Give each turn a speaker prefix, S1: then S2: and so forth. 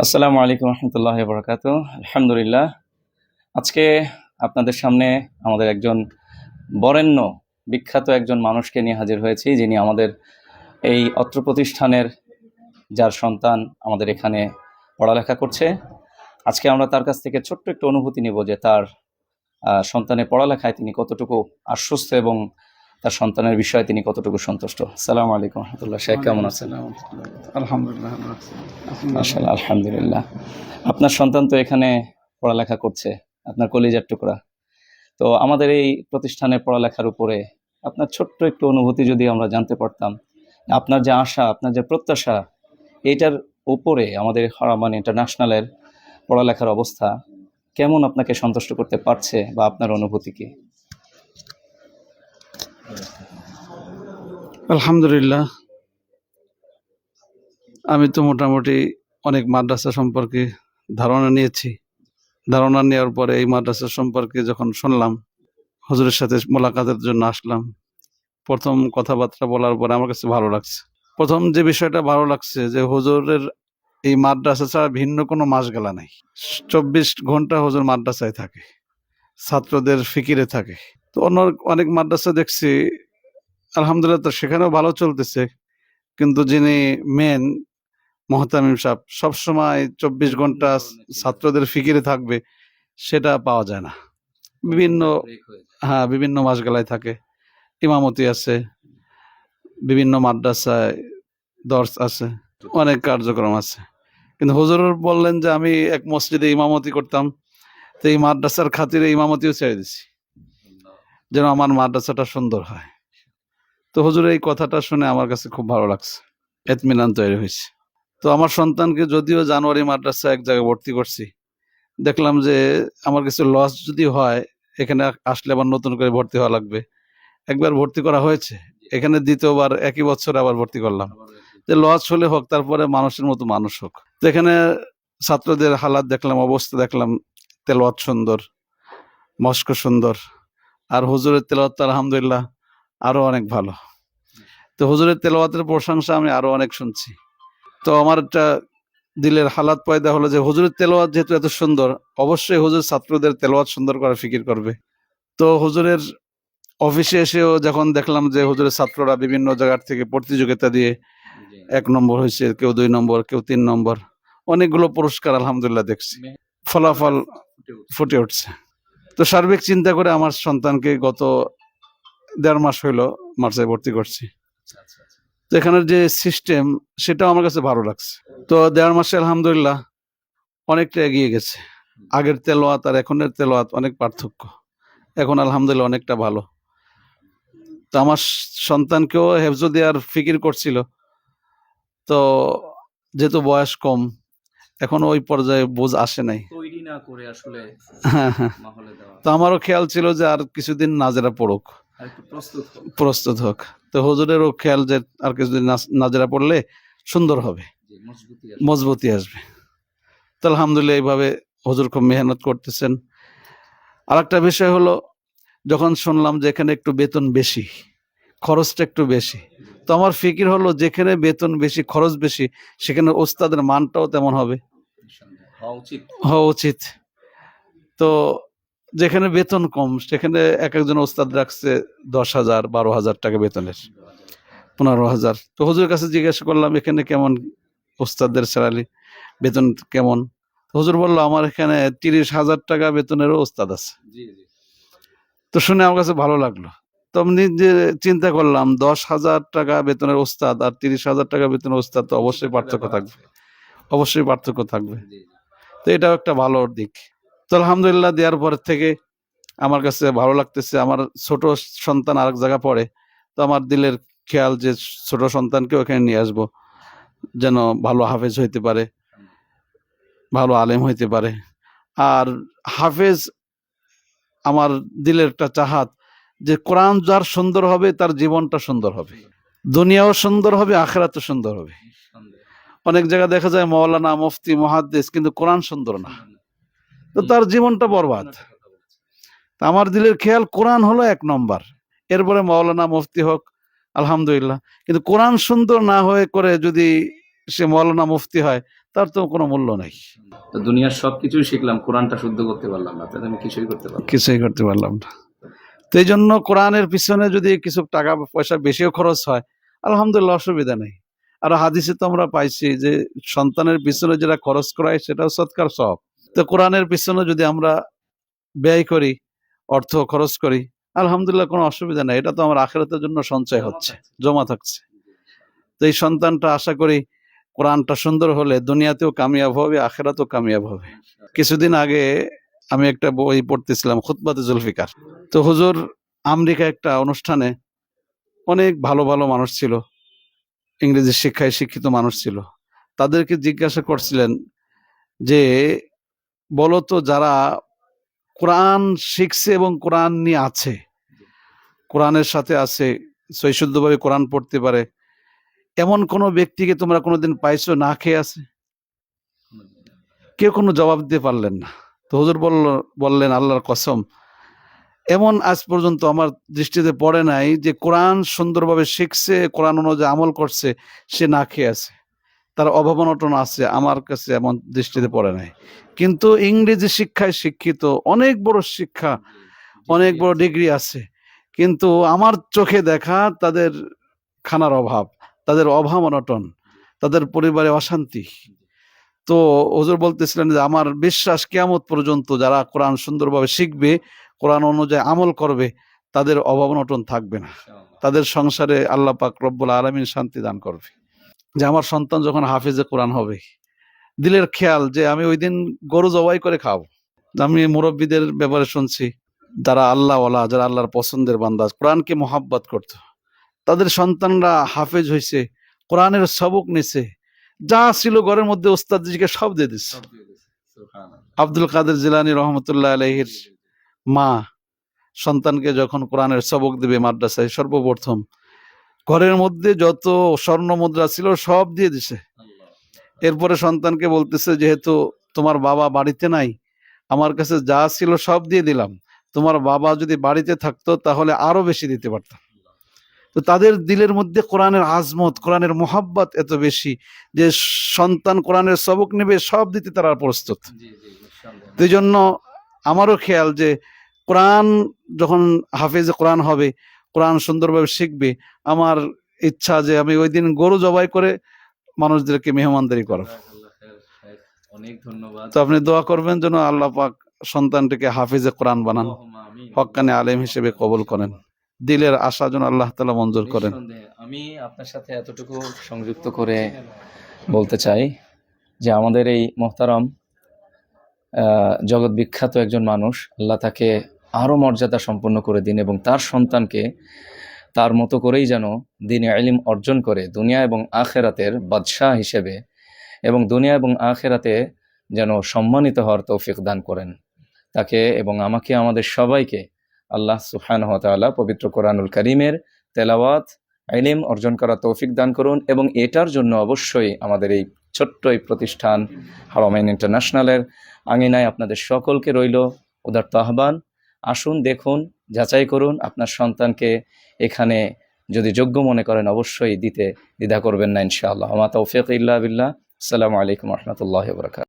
S1: আসসালামু আলাইকুম রহমতুল্লাহ বরকাত আলহামদুলিল্লাহ। আজকে আপনাদের সামনে আমাদের একজন বরেণ্য, বিখ্যাত একজন মানুষকে নিয়ে হাজির হয়েছি, যিনি আমাদের এই অত্র প্রতিষ্ঠানের, যার সন্তান আমাদের এখানে পড়ালেখা করছে। আজকে আমরা তার কাছ থেকে ছোট্ট একটু অনুভূতি নেব যে তার সন্তানের পড়ালেখায় তিনি কতটুকু আশ্বস্ত এবং তার সন্তানের বিষয়ে তিনি কতটুকু সন্তুষ্ট? সালাম আলাইকুম রহমতুল্লাহ। শেখ কেমন আছেন?
S2: আলহামদুলিল্লাহ
S1: আলহামদুলিল্লাহ। আপনার সন্তান তো এখানে পড়ালেখা করছে আপনার কলিজার টুকরা। তো আমাদের এই প্রতিষ্ঠানে পড়ালেখার উপরে আপনার ছোট্ট একটু অনুভূতি যদি আমরা জানতে পারতাম আপনার যে আশা আপনার যে প্রত্যাশা এইটার উপরে আমাদের হরামান ইন্টারন্যাশনালের পড়ালেখার অবস্থা কেমন আপনাকে সন্তুষ্ট করতে পারছে বা আপনার অনুভূতি কি?
S2: আলহামদুলিল্লাহ। আমি তো মোটামুটি অনেক মাদ্রাসা সম্পর্কে ধারণা নিয়েছি। ধারণা নেওয়ার পরে এই মাদ্রাসা সম্পর্কে যখন শুনলাম, হুজুরের সাথে মোলাকাতের জন্য আসলাম, প্রথম কথাবার্তা বলার পরে আমার কাছে ভালো লাগছে। প্রথম যে বিষয়টা ভালো লাগছে যে হুজুরের এই মাদ্রাসা ছাড়া ভিন্ন কোনো মাস গেলা নাই। চব্বিশ ঘণ্টা হুজুর মাদ্রাসায় থাকে, ছাত্রদের ফিকিরে থাকে। তো অন্য অনেক মাদ্রাসা দেখছি আলহামদুলিল্লাহ তো সেখানেও ভালো চলতেছে। কিন্তু যিনি মেন মহতামিম সাহেব সবসময় চব্বিশ ঘণ্টা ছাত্রদের ফিকিরে থাকবে সেটা পাওয়া যায় না। বিভিন্ন হ্যাঁ বিভিন্ন মাসগালায় থাকে ইমামতি আছে বিভিন্ন মাদ্রাসায় দর্শ আছে অনেক কার্যক্রম আছে। কিন্তু হুজুর বললেন যে আমি এক মসজিদে ইমামতি করতাম তো এই মাদ্রাসার খাতিরে ইমামতিও ছেড়ে দিছি। যেন আমার মাদ্রাসাটা সুন্দর হয়। তো হুজুর, এই কথাটা শুনে আমার কাছে খুব ভালো লাগছে। এতমিনান তৈরি হয়েছে। তো আমার সন্তানকে যদিও জানুয়ারি মাদ্রাসা এক জায়গায় ভর্তি করছি, দেখলাম যে আমার কিছু লস যদি হয়, এখানে আসলে আবার নতুন করে ভর্তি হওয়া লাগবে। একবার ভর্তি করা হয়েছে, এখানে দ্বিতীয়বার একই বছর আবার ভর্তি করলাম। যে লস হলে হোক, তারপরে মানুষের মতো মানুষ হোক। তো এখানে ছাত্রদের হালাত দেখলাম, অবস্থা দেখলাম, তেলওয়াত সুন্দর, মস্ক সুন্দর, আর হুজুরের তেলাওয়াত আলহামদুলিল্লাহ আরও অনেক ভালো। তো হুজুরের তেলাওয়াতের প্রশংসা আমি আরও অনেক শুনছি। তো আমার একটা দিলের হালাত পয়দা হলো যে হুজুরের তেলোয়াত যেহেতু এত সুন্দর, অবশ্যই হুজুর ছাত্রদের তেলাওয়াত সুন্দর করার ফিকির করবে। তো হুজুরের অফিসে এসেও যখন দেখলাম যে হুজুরের ছাত্ররা বিভিন্ন জায়গার থেকে প্রতিযোগিতা দিয়ে এক নম্বর হয়েছে, কেউ দুই নম্বর, কেউ তিন নম্বর, অনেকগুলো পুরস্কার আলহামদুলিল্লাহ দেখছি। ফলাফল ফুটে উঠছে। তো সার্বিক চিন্তা করে আমার সন্তানকে গত দেড় মাস হইল মার্চে ভর্তি করছি। তো এখানের যে সিস্টেম সেটাও আমার কাছে ভালো লাগছে। তো দেড় মাসে আলহামদুলিল্লাহ অনেকটা এগিয়ে গেছে। আগের তেলোয়াত আর এখনের তেলোয়াত অনেক পার্থক্য। এখন আলহামদুলিল্লাহ অনেকটা ভালো। তো আমার সন্তানকেও হেফজ দেওয়ার ফিকির করছিল। তো যেহেতু বয়স কম এখন ওই পর্যায়ে বোঝ আসে নাই। হ্যাঁ হ্যাঁ। তো আমারও খেয়াল ছিল যে আর কিছুদিন নাজেরা পড়ুক।
S1: প্রস্তুত
S2: হোক। তো হজুরেরও খেয়াল যে আর কিছুদিন নাজ- নাজেরা পড়লে সুন্দর হবে।
S1: মজবুতি
S2: মজবুতি আসবে। তো আলহামদুলিল্লাহ এইভাবে হজুর খুব মেহনত করতেছেন। আর একটা বিষয় হলো যখন শুনলাম যে এখানে একটু বেতন বেশি খরচটা একটু বেশি তো আমার ফিকির হলো যেখানে বেতন বেশি খরচ বেশি সেখানে ওস্তাদের মানটাও তেমন হবে।
S1: হওয়া উচিত।
S2: হওয়া উচিত। তো যেখানে বেতন কম সেখানে এক একজন ওস্তাদ রাখছে দশ হাজার বারো হাজার টাকা বেতনের পনেরো হাজার। তো হুজুরের কাছে জিজ্ঞাসা করলাম এখানে কেমন ওস্তাদদের স্যালারি? বেতন কেমন? হুজুর বলল আমার এখানে তিরিশ হাজার টাকা বেতনেরও ওস্তাদ আছে। তো শুনে আমার কাছে ভালো লাগল। তো আমি নিজে চিন্তা করলাম দশ হাজার টাকা বেতনের ওস্তাদ আর তিরিশ হাজার টাকা বেতনের ওস্তাদ তো অবশ্যই পার্থক্য থাকবে। অবশ্যই পার্থক্য থাকবে। তো এটাও একটা ভালো দিক। তো আলহামদুলিল্লাহ, দেওয়ার পর থেকে আমার কাছে ভালো লাগতেছে। আমার ছোট সন্তান আরেক জায়গা পড়ে, তো আমার দিলের খেয়াল যে ছোট সন্তানকে ওখানে নিয়ে আসব, যেন ভালো হাফেজ হইতে পারে, ভালো আলেম হইতে পারে। আর হাফেজ আমার দিলের একটা চাহাত যে কোরআন যার সুন্দর হবে, তার জীবনটা সুন্দর হবে। দুনিয়াও সুন্দর হবে, আখেরাতও সুন্দর হবে। অনেক জায়গায় দেখা যায়, মৌলানা, মুফতি মহাদ্দেশ কিন্তু কোরআন সুন্দর না। তো তার জীবনটা বরবাদ। তা আমার দিলের খেয়াল কোরআন হলো এক নম্বর। এরপরে মৌলানা মুফতি হোক আলহামদুলিল্লাহ। কিন্তু কোরআন সুন্দর না হয়ে করে যদি সে মৌলানা মুফতি হয় তার তো কোনো মূল্য নেই।
S1: তো দুনিয়ার সব কিছুই শিখলাম কোরআনটা শুদ্ধ করতে পারলাম না তাহলে আমি কিছুই করতে পারলাম
S2: কিছুই করতে পারলাম না। তো এই জন্য কোরআনের পিছনে যদি কিছু টাকা পয়সা বেশিও খরচ হয় আলহামদুলিল্লাহ অসুবিধা নেই। আর হাদিসে তো আমরা পাইছি যে সন্তানের পিছনে যেটা খরচ করায় সেটাও সৎকার সব। তো কোরআনের পিছনে যদি আমরা ব্যয় করি, অর্থ খরচ করি, আলহামদুলিল্লাহ কোনো অসুবিধা নেই। এটা তো আমার আখেরাতের জন্য সঞ্চয় হচ্ছে, জমা থাকছে। তো এই সন্তানটা আশা করি কোরআনটা সুন্দর হলে দুনিয়াতেও কামিয়াব হবে, আখেরাতেও কামিয়াব হবে। কিছুদিন আগে আমি একটা বই পড়তেছিলাম, খুতবাতে জুলফিকার। তো হুজুর আমেরিকা একটা অনুষ্ঠানে অনেক ভালো ভালো মানুষ ছিল, ইংরেজি শিক্ষায় শিক্ষিত মানুষ ছিল। তাদেরকে জিজ্ঞাসা করছিলেন যে বলো তো যারা কোরআন শিখছে এবং কোরআন নিয়ে আছে, কোরআনের সাথে আছে সৈশুদ্ধভাবে কোরআন পড়তে পারে, এমন কোনো ব্যক্তিকে তোমরা কোনোদিন পাইছো, না খেয়ে আছে? কেউ কোনো জবাব দিতে পারলেন না। তো হুজুর বলল, বললেন, আল্লাহর কসম, এমন আজ পর্যন্ত আমার দৃষ্টিতে পড়ে নাই যে কোরআন সুন্দরভাবে শিখছে, কোরআন অনুযায়ী আমল করছে, সে না খেয়ে আছে। তার অভাব অনটন আছে আমার কাছে এমন দৃষ্টিতে পড়ে নাই। কিন্তু ইংরেজি শিক্ষায় শিক্ষিত অনেক বড় শিক্ষা অনেক বড় ডিগ্রি আছে। কিন্তু আমার চোখে দেখা তাদের খানার অভাব তাদের অভাব অনটন তাদের পরিবারে অশান্তি। তো হুজুর বলতেছিলেন যে আমার বিশ্বাস কেয়ামত পর্যন্ত যারা কোরআন সুন্দরভাবে শিখবে কোরআন অনুযায়ী আমল করবে তাদের অভাব অনটন থাকবে না। তাদের সংসারে আল্লাহ পাক রব্বুল আলমিন শান্তি দান করবে। যে আমার সন্তান যখন হাফিজে কোরআন হবে দিলের খেয়াল যে আমি ওই দিন গরু জবাই করে খাব। আমি মুরব্বীদের ব্যাপারে শুনছি যারা আল্লাহ ওলা যারা আল্লাহর পছন্দের বান্দাজ কোরআনকে মোহাব্বত করতো। তাদের সন্তানরা হাফেজ হয়েছে কোরআনের সবক নিছে যা ছিল ঘরের মধ্যে ওস্তাদজিকে সব দিয়ে দিচ্ছে আব্দুল কাদের জিলানি রহমতুল্লাহ আলহির মা সন্তানকে যখন কোরআনের সবক দেবে মাদ্রাসায় সর্বপ্রথম ঘরের মধ্যে যত স্বর্ণ মুদ্রা ছিল সব দিয়ে দিছে। এরপরে সন্তানকে বলতেছে যেহেতু তোমার বাবা বাড়িতে নাই আমার কাছে যা ছিল সব দিয়ে দিলাম। তোমার বাবা যদি বাড়িতে থাকতো তাহলে আরও বেশি দিতে পারতাম। তো তাদের দিলের মধ্যে কোরআনের আজমত কোরআনের মোহাব্বত এত বেশি যে সন্তান কোরআনের সবক নেবে সব দিতে তারা প্রস্তুত। এই জন্য আমারও খেয়াল যে কোরআন যখন হাফেজ কোরআন হবে কোরআন সুন্দরভাবে শিখবে। আমার ইচ্ছা যে আমি ওই দিন গরু জবাই করে মানুষদেরকে মেহমানদারি করব।
S1: অনেক ধন্যবাদ।
S2: তো আপনি দোয়া করবেন যেন আল্লাহ পাক সন্তানটিকে হাফিজে কোরআন বানান হক্কানে আলেম হিসেবে কবুল করেন। দিলের আশা যেন আল্লাহ তালা মঞ্জুর করেন।
S1: আমি আপনার সাথে এতটুকু সংযুক্ত করে বলতে চাই যে আমাদের এই মোহতারম আহ, জগৎ বিখ্যাত একজন মানুষ আল্লাহ তাকে আরও মর্যাদা সম্পন্ন করে দিন এবং তার সন্তানকে তার মতো করেই যেন দিনে আলিম অর্জন করে দুনিয়া এবং আখেরাতের বাদশাহ হিসেবে এবং দুনিয়া এবং আখেরাতে যেন সম্মানিত হওয়ার তৌফিক দান করেন। তাকে এবং আমাকে, আমাদের সবাইকে আল্লাহ তাআলা পবিত্র কোরআনুল করিমের তেলাওয়াত, ইলম অর্জন করা তৌফিক দান করুন এবং এটার জন্য অবশ্যই আমাদের এই ছোট্ট এই প্রতিষ্ঠান হারমাইন ইন্টারন্যাশনালের আঙিনায় আপনাদের সকলকে রইল উদার্ত আহ্বান। আসুন, দেখুন, যাচাই করুন, আপনার সন্তানকে এখানে যদি যোগ্য মনে করেন অবশ্যই দিতে দ্বিধা করবেন না ইনশাআল্লাহ। আমা তৌফিক ইল্লা বিল্লাহ। আসসালামু আলাইকুম রহমতুল্লাহ